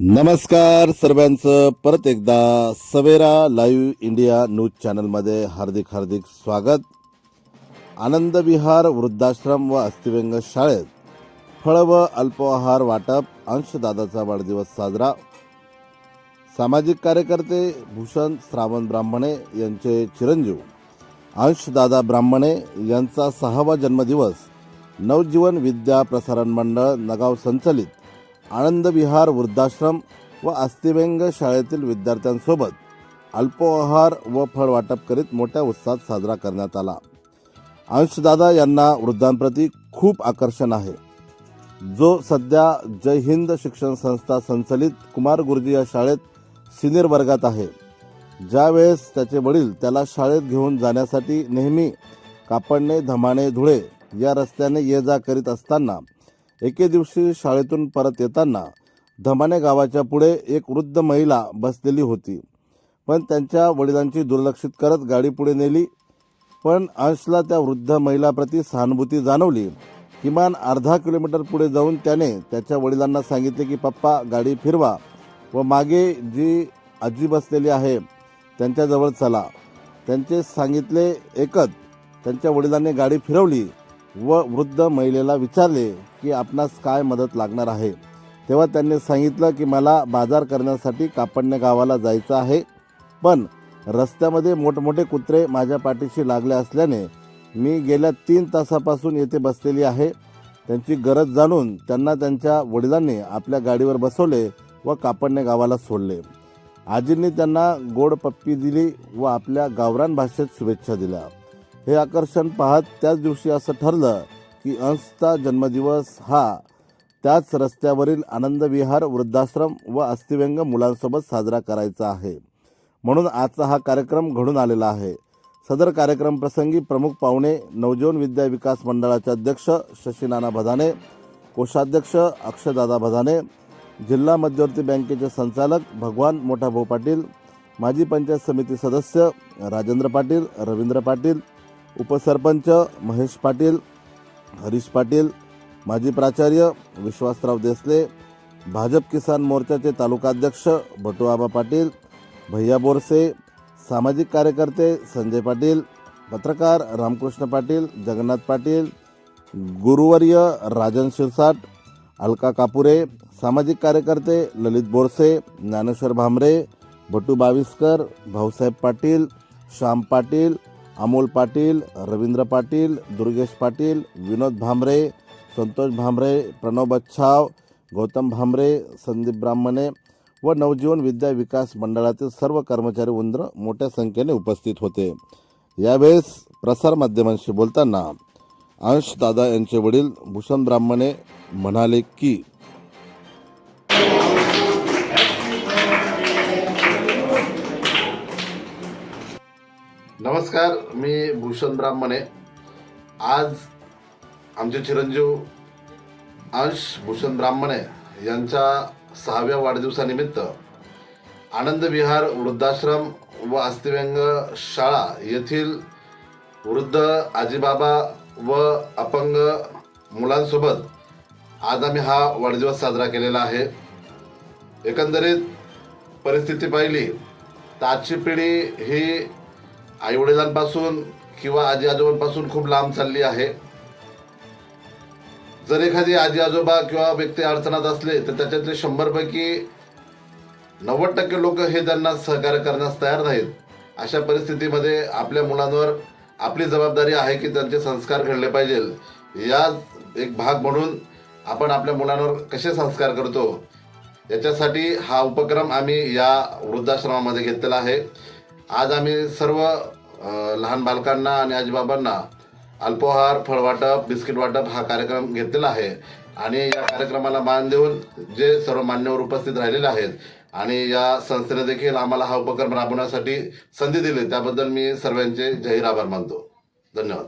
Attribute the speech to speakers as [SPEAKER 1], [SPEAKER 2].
[SPEAKER 1] नमस्कार सर्वांचं. परत एकदा सवेरा लाईव्ह इंडिया न्यूज चॅनलमध्ये हार्दिक हार्दिक स्वागत. आनंद विहार वृद्धाश्रम व अस्थिव्यंग शाळेत फळ व अल्पोहार वाटप अंशदादाचा वाढदिवस साजरा. सामाजिक कार्यकर्ते भूषण श्रावण ब्राह्मणे यांचे चिरंजीव. अंशदादा ब्राह्मणे यांचा सहावा जन्मदिवस नवजीवन विद्या प्रसारण मंडळ नगाव संचलित. आनंद विहार वृद्धाश्रम व अस्थिव्यंग शाळेतील विद्यार्थ्यांसोबत अल्पोहार व फळ वाटप करीत मोठ्या उत्साहात साजरा करण्यात आला. अंशदादा यांना वृद्धांप्रती खूप आकर्षण आहे. जो सध्या जय हिंद शिक्षण संस्था संचलित कुमार गुरुजी या शाळेत सिनियर वर्गात आहे. ज्यावेळेस त्याचे वडील त्याला शाळेत घेऊन जाण्यासाठी नेहमी कापडणे धमाणे धुळे या रस्त्याने ये जा करीत असताना एके दिवशी शाळेतून परत येताना धमाने गावाच्या पुढे एक वृद्ध महिला बसलेली होती. पण त्यांच्या वडिलांची दुर्लक्षित करत गाडी पुढे नेली. पण अंशला त्या वृद्ध महिलाप्रती सहानुभूती जाणवली. किमान अर्धा किलोमीटर पुढे जाऊन त्याने त्याच्या वडिलांना सांगितले की पप्पा गाडी फिरवा व मागे जी आजी बसलेली आहे त्यांच्याजवळ चला. त्यांचे सांगितले एकच त्यांच्या वडिलांनी गाडी फिरवली. व वृद्ध महिलेला विचारले की आपणास काय मदत लागणार आहे? तेव्हा त्यांनी सांगितलं की मला बाजार करण्यासाठी कापडण्या गावाला जायचं आहे. पण रस्त्यामध्ये मोठमोठे कुत्रे माझ्या पाठीशी लागले असल्याने मी गेल्या तीन तासापासून येथे बसलेली आहे. त्यांची गरज जाणून त्यांना त्यांच्या वडिलांनी आपल्या गाडीवर बसवले व कापडणे गावाला सोडले. आजींनी त्यांना गोड पप्पी दिली व आपल्या गावरान भाषेत शुभेच्छा दिल्या. हे आकर्षण पाहत त्याच दिवशी असं ठरलं की अंशचा जन्मदिवस हा त्याच रस्त्यावरील आनंद विहार वृद्धाश्रम व अस्थिव्यंग मुलांसोबत साजरा करायचा आहे. म्हणून आजचा हा कार्यक्रम घडून आलेला आहे. सदर कार्यक्रम प्रसंगी प्रमुख पाहुणे नवजीवन विद्या विकास मंडळाचे अध्यक्ष शशीनाना भदाने कोषाध्यक्ष अक्षयदादा भदाने जिल्हा मध्यवर्ती बँकेचे संचालक भगवान मोठाभाऊ पाटील माजी पंचायत समिती सदस्य राजेंद्र पाटील रवींद्र पाटील उपसरपंच महेश पाटील हरीश पाटील माजी प्राचार्य विश्वासराव देसले भाजप किसान मोर्चाचे तालुकाध्यक्ष बटुआबा पाटील भैया बोरसे सामाजिक कार्यकर्ते संजय पाटील पत्रकार रामकृष्ण पाटील जगन्नाथ पाटील गुरुवर्य राजन शिरसाट अलका कापुरे सामाजिक कार्यकर्ते ललित बोरसे ज्ञानेश्वर भामरे भटू बाविस्कर भाऊसाहेब पाटील श्याम पाटील अमोल पाटील रवींद्र पाटील दुर्गेश पाटील विनोद भांबरे संतोष भांबरे प्रणव बच्छाव गौतम भांबरे संदीप ब्राह्मणे व नवजीवन विद्या विकास मंडळातील सर्व कर्मचारी उंद्र मोठ्या संख्येने उपस्थित होते. यावेळेस प्रसारमाध्यमांशी बोलताना अंश दादा यांचे वडील भूषण ब्राह्मणे म्हणाले की नमस्कार मी भूषण ब्राह्मणे. आज आमचे चिरंजीव अंश भूषण ब्राह्मणे यांच्या सहाव्या वाढदिवसानिमित्त आनंद विहार वृद्धाश्रम व अस्थिव्यंग शाळा येथील वृद्ध आजीबाबा व अपंग मुलांसोबत आज आम्ही हा वाढदिवस साजरा केलेला आहे. एकंदरीत परिस्थिती पाहिली तर आजची पिढी ही आईवडिलांपासून किंवा आजी आजोबांपासून खूप लांब चालली आहे. जर एखादी आजी आजोबा किंवा व्यक्ती अडचणात असले तर त्याच्यातले शंभरपैकी नव्वद टक्के लोक हे त्यांना सहकार्य करण्यास तयार नाहीत. अशा परिस्थितीमध्ये आपल्या मुलांवर आपली जबाबदारी आहे की त्यांचे संस्कार घडले पाहिजे. या एक भाग म्हणून आपण आपल्या मुलांवर कसे संस्कार करतो याच्यासाठी हा उपक्रम आम्ही या वृद्धाश्रमामध्ये घेतलेला आहे. आज आम्ही सर्व लहान बालकांना आणि आजीबाबांना अल्पोहार फळवाटप बिस्किट वाटप हा कार्यक्रम घेतलेला आहे. आणि या कार्यक्रमाला मान देऊन जे सर्व मान्यवर उपस्थित राहिलेले आहेत आणि या संस्थेने देखील आम्हाला हा उपक्रम राबवण्यासाठी संधी दिली. त्याबद्दल मी सर्वांचे जाहीर आभार मानतो. धन्यवाद.